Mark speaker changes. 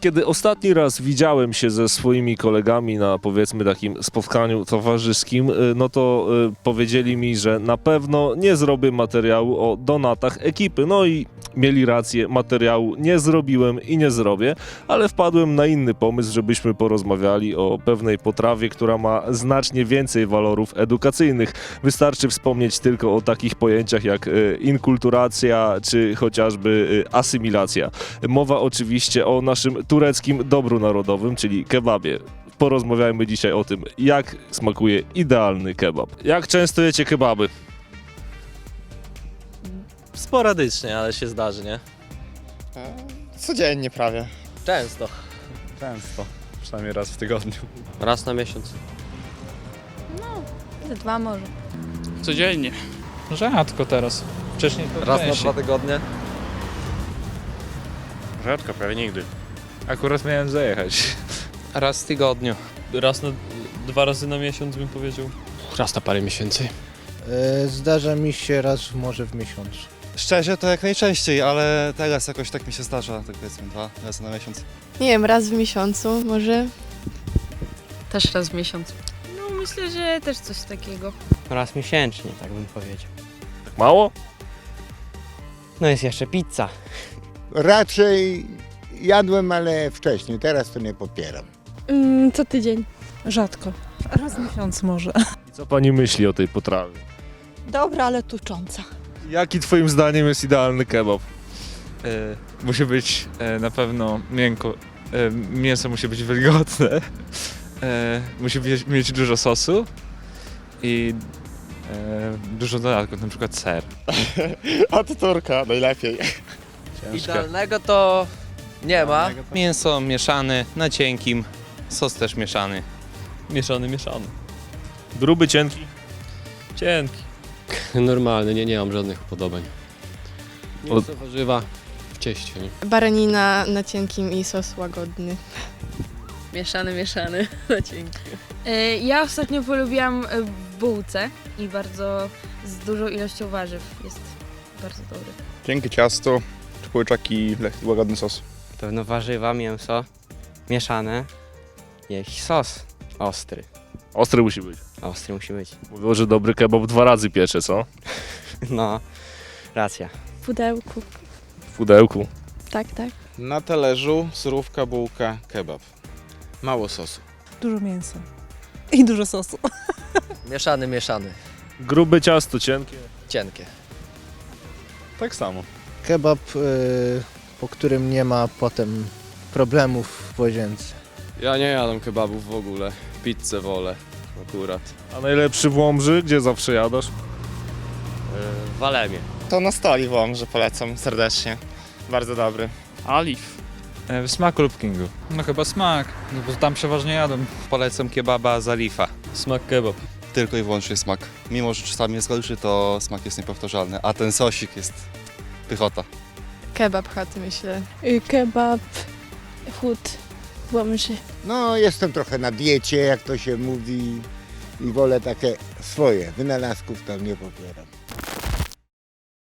Speaker 1: Kiedy ostatni raz widziałem się ze swoimi kolegami na powiedzmy takim spotkaniu towarzyskim, y, no to y, powiedzieli mi, że na pewno nie zrobię materiału o donatach ekipy. No i mieli rację, materiału nie zrobiłem i nie zrobię, ale wpadłem na inny pomysł, żebyśmy porozmawiali o pewnej potrawie, która ma znacznie więcej walorów edukacyjnych. Wystarczy wspomnieć tylko o takich pojęciach jak y, inkulturacja czy chociażby asymilacja. Mowa oczywiście o naszym tureckim dobru narodowym, czyli kebabie. Porozmawiajmy dzisiaj o tym, jak smakuje idealny kebab. Jak często jecie kebaby?
Speaker 2: Sporadycznie, ale się zdarzy, nie?
Speaker 3: Codziennie prawie.
Speaker 2: Często.
Speaker 4: Często, przynajmniej raz w tygodniu.
Speaker 2: Raz na miesiąc.
Speaker 5: Ze dwa może.
Speaker 6: Codziennie. Rzadko teraz. Wcześniej to
Speaker 2: Raz na
Speaker 6: częściej.
Speaker 2: dwa tygodnie.
Speaker 4: Rzadko, prawie nigdy. Akurat miałem zajechać.
Speaker 6: Raz w tygodniu.
Speaker 7: Raz na, dwa razy na miesiąc bym powiedział.
Speaker 8: Raz na parę miesięcy.
Speaker 9: E, Zdarza mi się raz może w miesiącu.
Speaker 3: Szczerze to jak najczęściej, ale teraz jakoś tak mi się zdarza, tak powiedzmy dwa razy na miesiąc.
Speaker 5: Nie wiem, raz w miesiącu może.
Speaker 10: Też raz w miesiąc.
Speaker 5: No myślę, że też coś takiego.
Speaker 11: Raz miesięcznie, tak bym powiedział.
Speaker 1: Tak mało?
Speaker 11: No jest jeszcze pizza.
Speaker 12: Raczej jadłem, ale wcześniej, teraz to nie popieram.
Speaker 5: Mm, co tydzień.
Speaker 10: Rzadko. Raz w miesiąc może.
Speaker 1: I co pani myśli o tej potrawie?
Speaker 10: Dobra, ale tucząca.
Speaker 1: Jaki twoim zdaniem jest idealny kebab?
Speaker 4: E, musi być e, na pewno miękko. E, mięso musi być wilgotne. E, musi mieć, mieć dużo sosu i e, dużo dodatków, na przykład ser.
Speaker 3: Od Turka najlepiej.
Speaker 4: Ciężko.
Speaker 2: Idealnego to nie ma.
Speaker 6: Mięso mieszane na cienkim. Sos też mieszany.
Speaker 7: Mieszany, mieszany.
Speaker 1: Gruby, cienki?
Speaker 7: Cienki.
Speaker 8: Normalny, nie, nie mam żadnych upodobań. Mięso, warzywa w cieście, nie?
Speaker 5: Baranina na cienkim i sos łagodny.
Speaker 10: Mieszany, mieszany na cienki.
Speaker 5: E, Ja ostatnio polubiłam e, bułce i bardzo z dużą ilością warzyw. Jest bardzo dobry.
Speaker 3: Dzięki ciasto, kurczak i łagodny sos.
Speaker 11: Pewno warzywa, mięso mieszane. Jakiś sos ostry.
Speaker 1: Ostry musi być.
Speaker 11: Ostry musi być.
Speaker 1: Mówią, że dobry kebab dwa razy piecze, co?
Speaker 11: No, racja.
Speaker 5: W pudełku.
Speaker 1: W pudełku.
Speaker 5: Tak, tak.
Speaker 6: Na talerzu surówka, bułka, kebab. Mało sosu.
Speaker 10: Dużo mięsa. I dużo sosu.
Speaker 2: Mieszany, mieszany.
Speaker 1: Grube ciasto, cienkie.
Speaker 2: Cienkie.
Speaker 4: Tak samo.
Speaker 9: Kebab, e, po którym nie ma potem problemów w łazience.
Speaker 8: Ja nie jadam kebabów w ogóle. Pizzę wolę akurat.
Speaker 1: A najlepszy w Łomży, gdzie zawsze jadasz?
Speaker 11: W Walemie.
Speaker 3: To na stoli wam, że polecam serdecznie. Bardzo dobry.
Speaker 6: Alif.
Speaker 4: E, w smaku lub kingu.
Speaker 6: No chyba smak, no bo tam przeważnie jadą. Polecam kebaba z Alifa.
Speaker 7: Smak kebab.
Speaker 3: Tylko i wyłącznie smak. Mimo, że czasami jest gorszy, to smak jest niepowtarzalny, a ten sosik jest pychota.
Speaker 5: Kebab chaty myślę. Y, Kebab, chód, łomży.
Speaker 12: No, jestem trochę na diecie, jak to się mówi, i wolę takie swoje. Wynalazków tam nie popieram.